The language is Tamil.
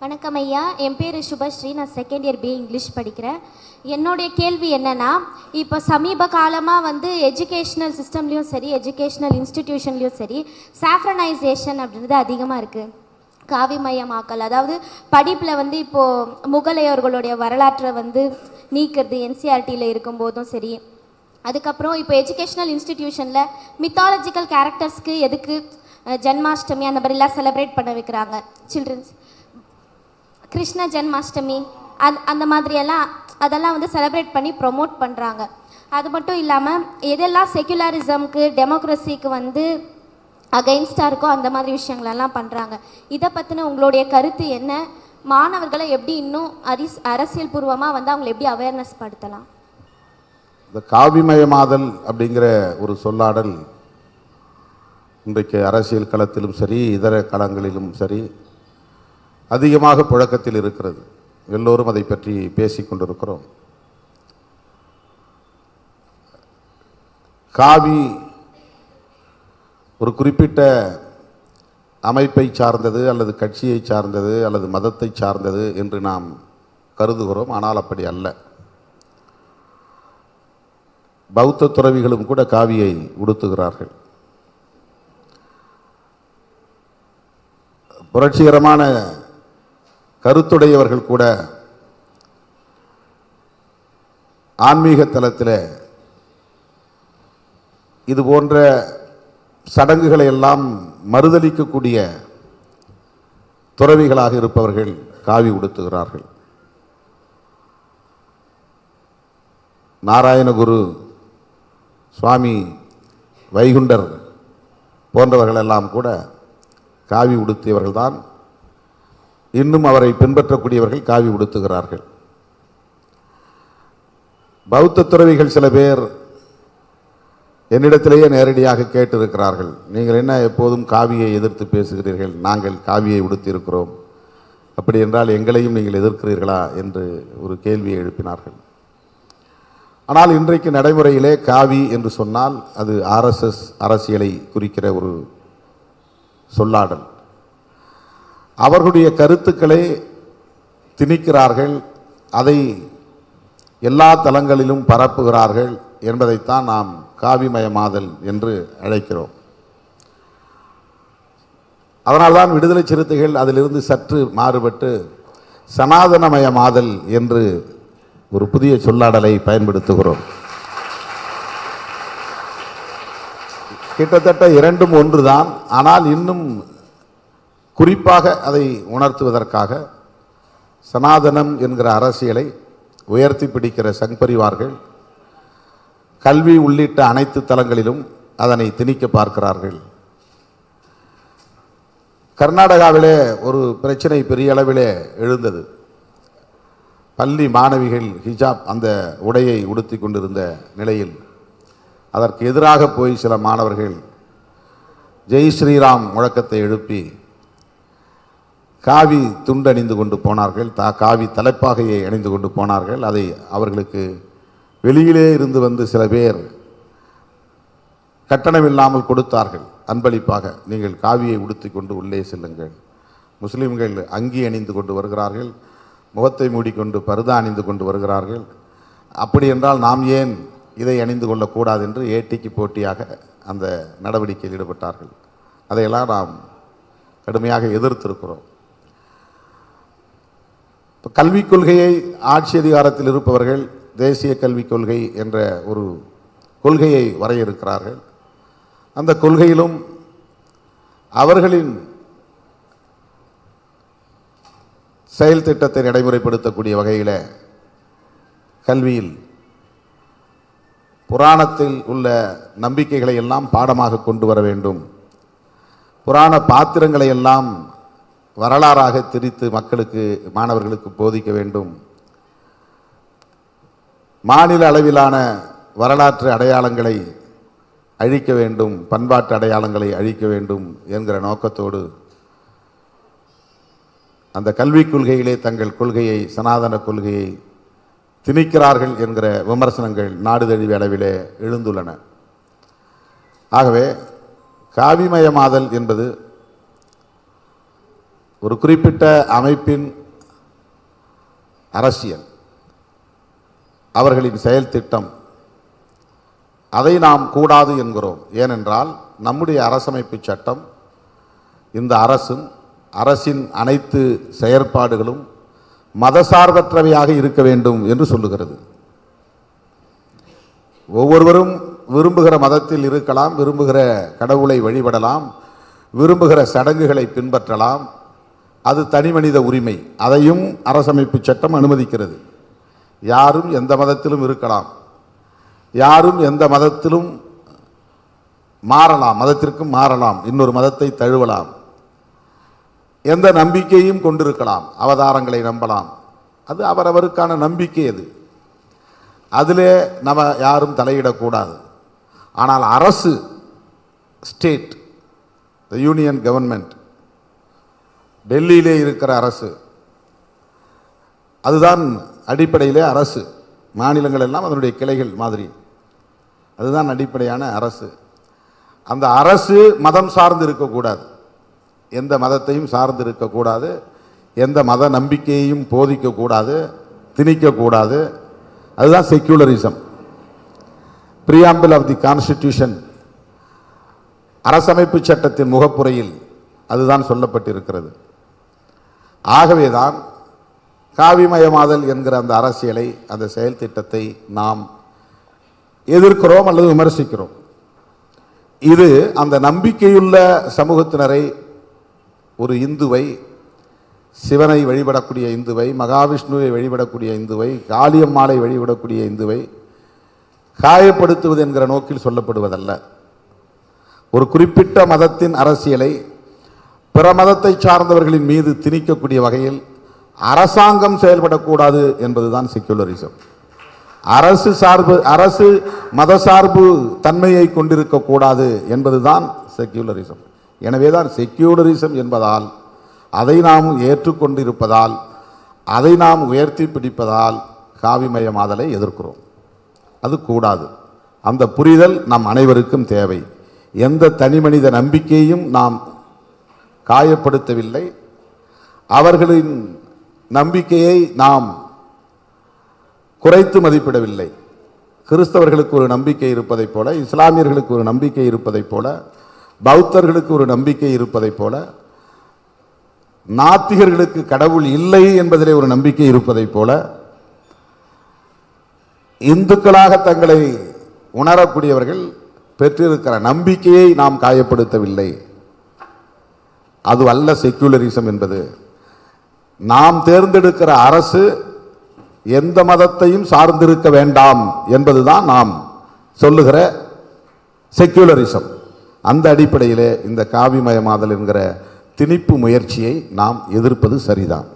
வணக்கம் ஐயா. என் பேர் சுபஸ்ரீ. நான் செகண்ட் இயர் பி இங்கிலீஷ் படிக்கிறேன். என்னுடைய கேள்வி என்னென்னா இப்போ சமீப காலமாக வந்து எஜுகேஷ்னல் சிஸ்டம்லேயும் சரி எஜுகேஷ்னல் இன்ஸ்டிடியூஷன்லேயும் சரி சாஃப்ரனைசேஷன் அப்படின்றது அதிகமாக இருக்குது காவிமயமாக்கல் அதாவது படிப்பில் வந்து இப்போது முகலையர்களுடைய வரலாற்றை வந்து நீக்கிறது என்சிஆர்டியில் இருக்கும்போதும் சரி. அதுக்கப்புறம் இப்போ எஜுகேஷ்னல் இன்ஸ்டிடியூஷனில் மித்தாலஜிக்கல் கேரக்டர்ஸ்க்கு எதுக்கு ஜென்மாஷ்டமி ஜன்மாஷ்டமி அந்த மாதிரிலாம் செலிப்ரேட் பண்ண வைக்கிறாங்க சில்ட்ரன்ஸ் கிருஷ்ண ஜென்மாஷ்டமி அந் அந்த மாதிரியெல்லாம் அதெல்லாம் வந்து செலிப்ரேட் பண்ணி ப்ரொமோட் பண்ணுறாங்க அது மட்டும் இல்லாமல் எதெல்லாம் செக்யுலரிசம்க்கு டெமோக்ரஸிக்கு வந்து அகைன்ஸ்டாக இருக்கோ அந்த மாதிரி விஷயங்களெல்லாம் பண்ணுறாங்க இதை பற்றின உங்களுடைய கருத்து என்ன? மாணவர்களை எப்படி இன்னும் அரிஸ் அரசியல் பூர்வமாக வந்து அவங்களை எப்படி அவேர்னஸ் படுத்தலாம்? இந்த காவிமயமாதல் அப்படிங்கிற ஒரு சொல்லாடல் இன்றைக்கு அரசியல் களத்திலும் சரி இதர களங்களிலும் சரி அதிகமாக புழக்கத்தில் இருக்கிறது. எல்லோரும் அதை பற்றி பேசிக்கொண்டிருக்கிறோம் காவி ஒரு குறிப்பிட்ட அமைப்பை சார்ந்தது அல்லது கட்சியை சார்ந்தது அல்லது மதத்தை சார்ந்தது என்று நாம் கருதுகிறோம். ஆனால் அப்படி அல்ல. பௌத்த துறவிகளும் கூட காவியை உடுத்துகிறார்கள். புரட்சிகரமான கருத்துடையவர்கள் கூட ஆன்மீக தலத்தில் இது போன்ற சடங்குகளை எல்லாம் மறுதலிக்கக்கூடிய துறவிகளாக இருப்பவர்கள் காவி உடுத்துகிறார்கள். நாராயணகுரு சுவாமி வைகுண்டர் போன்றவர்களெல்லாம் கூட காவி உடுத்தியவர்கள்தான் இன்னும் அவரை பின்பற்றக்கூடியவர்கள் காவி உடுத்துகிறார்கள். பௌத்த துறவிகள் சில பேர் என்னிடத்திலேயே நேரடியாக கேட்டிருக்கிறார்கள். நீங்கள் என்ன எப்போதும் காவியை எதிர்த்து பேசுகிறீர்கள்? நாங்கள் காவியை உடுத்தியிருக்கிறோம். அப்படி என்றால் எங்களையும் நீங்கள் எதிர்க்கிறீர்களா? என்று ஒரு கேள்வியை எழுப்பினார்கள். ஆனால் இன்றைக்கு நடைமுறையிலே காவி என்று சொன்னால் அது ஆர்எஸ்எஸ் அரசியலை குறிக்கிற ஒரு சொல்லாடல். அவர்களுடைய கருத்துக்களை திணிக்கிறார்கள் அதை எல்லா தளங்களிலும் பரப்புகிறார்கள் என்பதைத்தான் நாம் காவிமயமாதல் என்று அழைக்கிறோம். அதனால்தான் விடுதலை சிறுத்தைகள் அதிலிருந்து சற்று மாறுபட்டு சனாதனமயமாதல் என்று ஒரு புதிய சொல்லாடலை பயன்படுத்துகிறோம். கிட்டத்தட்ட இரண்டும் ஒன்றுதான் ஆனால் இன்னும் குறிப்பாக அதை உணர்த்துவதற்காக சனாதனம் என்கிற அரசியலை உயர்த்தி பிடிக்கிற சங்பரிவார்கள் கல்வி உள்ளிட்ட அனைத்து தளங்களிலும் அதனை திணிக்க பார்க்கிறார்கள். கர்நாடகாவிலே ஒரு பிரச்சனை பெரிய அளவிலே எழுந்தது. பள்ளி மாணவிகள் ஹிஜாப் அந்த உடையை உடுத்தி கொண்டிருந்த நிலையில் அதற்கு எதிராக போய் சில மாணவர்கள் ஜெய் ஸ்ரீராம் முழக்கத்தை எழுப்பி காவி துண்டு அணிந்து கொண்டு போனார்கள். தா காவி தலைப்பாகையை அணிந்து கொண்டு போனார்கள். அதை அவர்களுக்கு வெளியிலே இருந்து வந்து சில பேர் கட்டணம் இல்லாமல் கொடுத்தார்கள். அன்பளிப்பாக நீங்கள் காவியை உடுத்தி கொண்டு உள்ளே செல்லுங்கள். முஸ்லீம்கள் அங்கி அணிந்து கொண்டு வருகிறார்கள். முகத்தை மூடிக்கொண்டு பருதா அணிந்து கொண்டு வருகிறார்கள். அப்படி என்றால் நாம் ஏன் இதை அணிந்து கொள்ளக்கூடாது என்று ஏட்டிக்கு போட்டியாக அந்த நடவடிக்கையில் ஈடுபட்டார்கள். அதையெல்லாம் நாம் கடுமையாக எதிர்த்திருக்கிறோம். இப்போ கல்விக் கொள்கையை ஆட்சி அதிகாரத்தில் இருப்பவர்கள் தேசிய கல்விக் கொள்கை என்ற ஒரு கொள்கையை வரையறுக்கிறார்கள். அந்த கொள்கையிலும் அவர்களின் செயல் திட்டத்தை நடைமுறைப்படுத்தக்கூடிய வகையில் கல்வியில் புராணத்தில் உள்ள நம்பிக்கைகளை எல்லாம் பாடமாக கொண்டு வர வேண்டும். புராண பாத்திரங்களை எல்லாம் வரலாறாக திரித்து மக்களுக்கு மாணவர்களுக்கு போதிக்க வேண்டும். மாநில அளவிலான வரலாற்று அடையாளங்களை அழிக்க வேண்டும் பண்பாட்டு அடையாளங்களை அழிக்க வேண்டும் என்கிற நோக்கத்தோடு அந்த கல்விக் கொள்கையிலே தங்கள் கொள்கையை சனாதன கொள்கையை திணிக்கிறார்கள் என்கிற விமர்சனங்கள் நாடு அளவிலே எழுந்துள்ளன. ஆகவே காவிமயமாதல் என்பது ஒரு குறிப்பிட்ட அமைப்பின் அரசியல் அவர்களின் செயல் திட்டம் அதை நாம் கூடாது என்கிறோம். ஏனென்றால் நம்முடைய அரசமைப்பு சட்டம் இந்த அரசும் அரசின் அனைத்து செயற்பாடுகளும் மதசார்பற்றவையாக இருக்க வேண்டும் என்று சொல்லுகிறது. ஒவ்வொருவரும் விரும்புகிற மதத்தில் இருக்கலாம் விரும்புகிற கடவுளை வழிபடலாம் விரும்புகிற சடங்குகளை பின்பற்றலாம் அது தனி மனித உரிமை. அதையும் அரசமைப்பு சட்டம் அனுமதிக்கிறது. யாரும் எந்த மதத்திலும் இருக்கலாம். யாரும் எந்த மதத்திலும் மாறலாம். மதத்திற்கும் மாறலாம். இன்னொரு மதத்தை தழுவலாம். எந்த நம்பிக்கையும் கொண்டிருக்கலாம். அவதாரங்களை நம்பலாம். அது அவரவருக்கான நம்பிக்கை அது. அதிலே நம்ம யாரும் தலையிடக்கூடாது. ஆனால் அரசு ஸ்டேட் த யூனியன் கவர்மெண்ட் டெல்லியிலே இருக்கிற அரசு. அதுதான் அடிப்படையிலே அரசு. மாநிலங்கள் எல்லாம் அதனுடைய கிளைகள் மாதிரி. அதுதான் அடிப்படையான அரசு. அந்த அரசு மதம் சார்ந்து இருக்கக்கூடாது. எந்த மதத்தையும் சார்ந்து இருக்கக்கூடாது. எந்த மத நம்பிக்கையையும் போதிக்கக்கூடாது. திணிக்கக்கூடாது. அதுதான் secularism preamble of the constitution அரசமைப்பு சட்டத்தின் முகப்புரையில் அதுதான் சொல்லப்பட்டிருக்கிறது. ஆகவேதான் காவிமயமாதல் என்கிற அந்த அரசியலை அந்த செயல் திட்டத்தை நாம் எதிர்க்கிறோம் அல்லது விமர்சிக்கிறோம். இது அந்த நம்பிக்கையுள்ள சமூகத்தினரை ஒரு இந்துவை சிவனை வழிபடக்கூடிய இந்துவை மகாவிஷ்ணுவை வழிபடக்கூடிய இந்துவை காளியம்மாளை வழிபடக்கூடிய இந்துவை காயப்படுத்துவது என்கிற நோக்கில் சொல்லப்படுவதல்ல. ஒரு குறிப்பிட்ட மதத்தின் அரசியலை பிற மதத்தை சார்ந்தவர்களின் மீது திணிக்கக்கூடிய வகையில் அரசாங்கம் செயல்படக்கூடாது என்பதுதான் செக்யூலரிசம் அரசு சார்பு அரசு மத சார்பு தன்மையை கொண்டிருக்கக்கூடாது என்பதுதான் செக்யூலரிசம் எனவே தான் செக்யூலரிசம் என்பதால் அதை நாம் ஏற்றுக்கொண்டிருப்பதால் அதை நாம் உயர்த்தி பிடிப்பதால் காவிமயமாதலை எதிர்க்கிறோம். அது கூடாது. அந்த புரிதல் நம் அனைவருக்கும் தேவை. எந்த தனி மனித நம்பிக்கையும் நாம் காயப்படுத்தவில்லை. அவர்களின் நம்பிக்கையை நாம் குறைத்து மதிப்பிடவில்லை. கிறிஸ்தவர்களுக்கு ஒரு நம்பிக்கை இருப்பதைப் போல இஸ்லாமியர்களுக்கு ஒரு நம்பிக்கை இருப்பதைப் போல பௌத்தர்களுக்கு ஒரு நம்பிக்கை இருப்பதைப் போல நாத்திகர்களுக்கு கடவுள் இல்லை என்பதிலே ஒரு நம்பிக்கை இருப்பதைப் போல இந்துக்களாக தங்களை உணரக்கூடியவர்கள் பெற்றிருக்கிற நம்பிக்கையை நாம் காயப்படுத்தவில்லை. அது அல்ல செக்யூலரிசம் என்பது. நாம் தேர்ந்தெடுக்கிற அரசு எந்த மதத்தையும் சார்ந்திருக்க வேண்டாம் என்பதுதான் நாம் சொல்லுகிற செக்யூலரிசம் அந்த அடிப்படையிலே இந்த காவிமயமாதல் என்கிற திணிப்பு முயற்சியை நாம் எதிர்ப்பது சரிதான்.